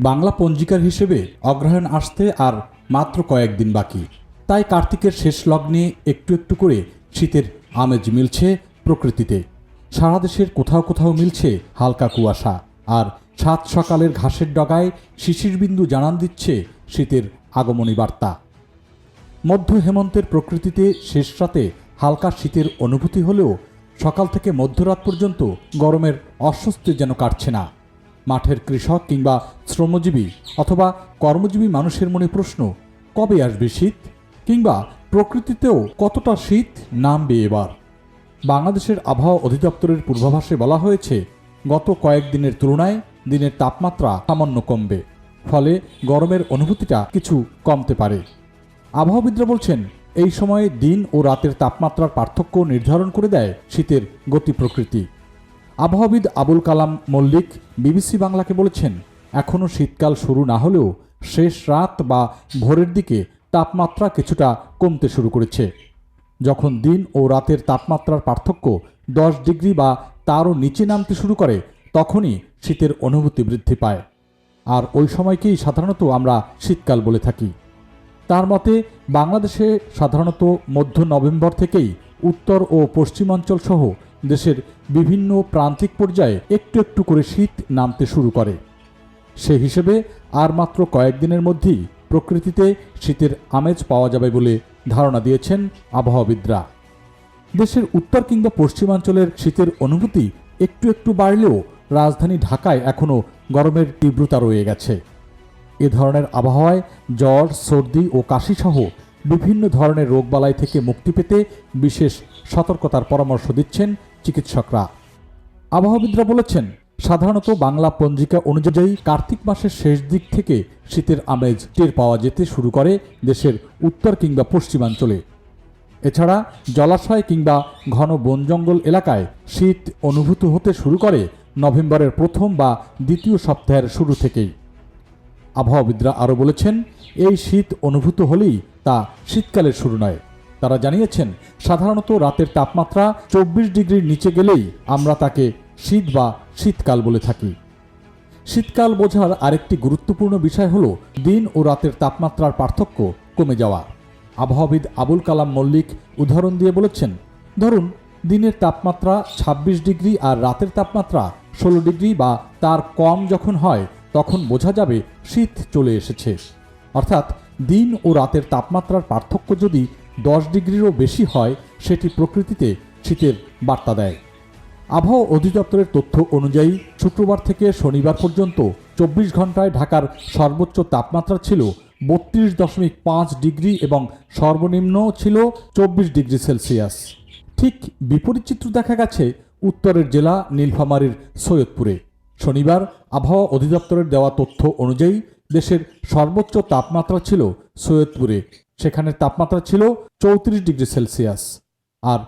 বাংলা পঞ্জিকার হিসেবে অগ্রহায়ণ আসতে আর মাত্র কয়েকদিন বাকি। তাই কার্তিকের শেষ লগ্নে একটু একটু করে শীতের আমেজ মিলছে প্রকৃতিতে। সারা দেশের কোথাও কোথাও মিলছে হালকা কুয়াশা। আর সাত সকালের ঘাসের ডগায় শিশির বিন্দু জানান দিচ্ছে শীতের আগমনী বার্তা। মধ্য হেমন্তের প্রকৃতিতে শেষ রাতে হালকা শীতের অনুভূতি হলেও সকাল থেকে মধ্যরাত পর্যন্ত গরমের অস্বস্তি যেন কাটছে না। মাঠের কৃষক কিংবা শ্রমজীবী অথবা কর্মজীবী মানুষের মনে প্রশ্ন, কবে আসবে শীত? কিংবা প্রকৃতিতেও কতটা শীত নামবে এবার? বাংলাদেশের আবহাওয়া অধিদপ্তরের পূর্বাভাসে বলা হয়েছে, গত কয়েকদিনের তুলনায় দিনের তাপমাত্রা সামান্য কমবে, ফলে গরমের অনুভূতিটা কিছু কমতে পারে। আবহাওয়াবিদরা বলছেন, এই সময়ে দিন ও রাতের তাপমাত্রার পার্থক্য নির্ধারণ করে দেয় শীতের গতি প্রকৃতি। আবহাওয়াবিদ আবুল কালাম মল্লিক বিবিসি বাংলাকে বলেছেন, এখনও শীতকাল শুরু না হলেও শেষ রাত বা ভোরের দিকে তাপমাত্রা কিছুটা কমতে শুরু করেছে। যখন দিন ও রাতের তাপমাত্রার পার্থক্য দশ ডিগ্রি বা তারও নিচে নামতে শুরু করে, তখনই শীতের অনুভূতি বৃদ্ধি পায়। আর ওই সময়কেই সাধারণত আমরা শীতকাল বলে থাকি। তার মতে, বাংলাদেশে সাধারণত মধ্য নভেম্বর থেকেই উত্তর ও পশ্চিমাঞ্চল সহ দেশের বিভিন্ন প্রান্তিক পর্যায়ে একটু একটু করে শীত নামতে শুরু করে। সে হিসেবে আর মাত্র কয়েকদিনের মধ্যেই প্রকৃতিতে শীতের আমেজ পাওয়া যাবে বলে ধারণা দিয়েছেন আবহাওয়াবিদরা। দেশের উত্তর কিংবা পশ্চিমাঞ্চলের শীতের অনুভূতি একটু একটু বাড়লেও রাজধানী ঢাকায় এখনও গরমের তীব্রতা রয়ে গেছে। এ ধরনের আবহাওয়ায় জ্বর, সর্দি ও কাশিসহ বিভিন্ন ধরনের রোগবালাই থেকে মুক্তি পেতে বিশেষ সতর্কতার পরামর্শ দিচ্ছেন চিকিৎসকরা। আবহাওয়াবিদরা বলেছেন, সাধারণত বাংলা পঞ্জিকা অনুযায়ী কার্তিক মাসের শেষ দিক থেকে শীতের আমেজ টের পাওয়া যেতে শুরু করে দেশের উত্তর কিংবা পশ্চিমাঞ্চলে। এছাড়া জলাশয় কিংবা ঘন বন জঙ্গল এলাকায় শীত অনুভূত হতে শুরু করে নভেম্বরের প্রথম বা দ্বিতীয় সপ্তাহের শুরু থেকেই। আবহাওয়াবিদরা আরও বলেছেন, এই শীত অনুভূত হলেই তা শীতকালের শুরু নয়। তারা জানিয়েছেন, সাধারণত রাতের তাপমাত্রা চব্বিশ ডিগ্রির নিচে গেলেই আমরা তাকে শীত বা শীতকাল বলে থাকি। শীতকাল বোঝার আরেকটি গুরুত্বপূর্ণ বিষয় হল দিন ও রাতের তাপমাত্রার পার্থক্য কমে যাওয়া। আবহাওয়াবিদ আবুল কালাম মল্লিক উদাহরণ দিয়ে বলেছেন, ধরুন, দিনের তাপমাত্রা ২৬ ডিগ্রি আর রাতের তাপমাত্রা ষোলো ডিগ্রি বা তার কম যখন হয়, তখন বোঝা যাবে শীত চলে এসেছে। অর্থাৎ দিন ও রাতের তাপমাত্রার পার্থক্য যদি দশ ডিগ্রিরও বেশি হয়, সেটি প্রকৃতিতে শীতের বার্তা দেয়। আবহাওয়া অধিদপ্তরের তথ্য অনুযায়ী, শুক্রবার থেকে শনিবার পর্যন্ত চব্বিশ ঘন্টায় ঢাকার সর্বোচ্চ তাপমাত্রা ছিল বত্রিশ দশমিক পাঁচ ডিগ্রি এবং সর্বনিম্ন ছিল চব্বিশ ডিগ্রি সেলসিয়াস। ঠিক বিপরীত চিত্র দেখা গেছে উত্তরের জেলা নীলফামারীর সৈয়দপুরে। শনিবার আবহাওয়া অধিদপ্তরের দেওয়া তথ্য অনুযায়ী, দেশের সর্বোচ্চ তাপমাত্রা ছিল সৈয়দপুরে সেখানের তাপমাত্রা ছিল চৌত্রিশ ডিগ্রি সেলসিয়াস। আর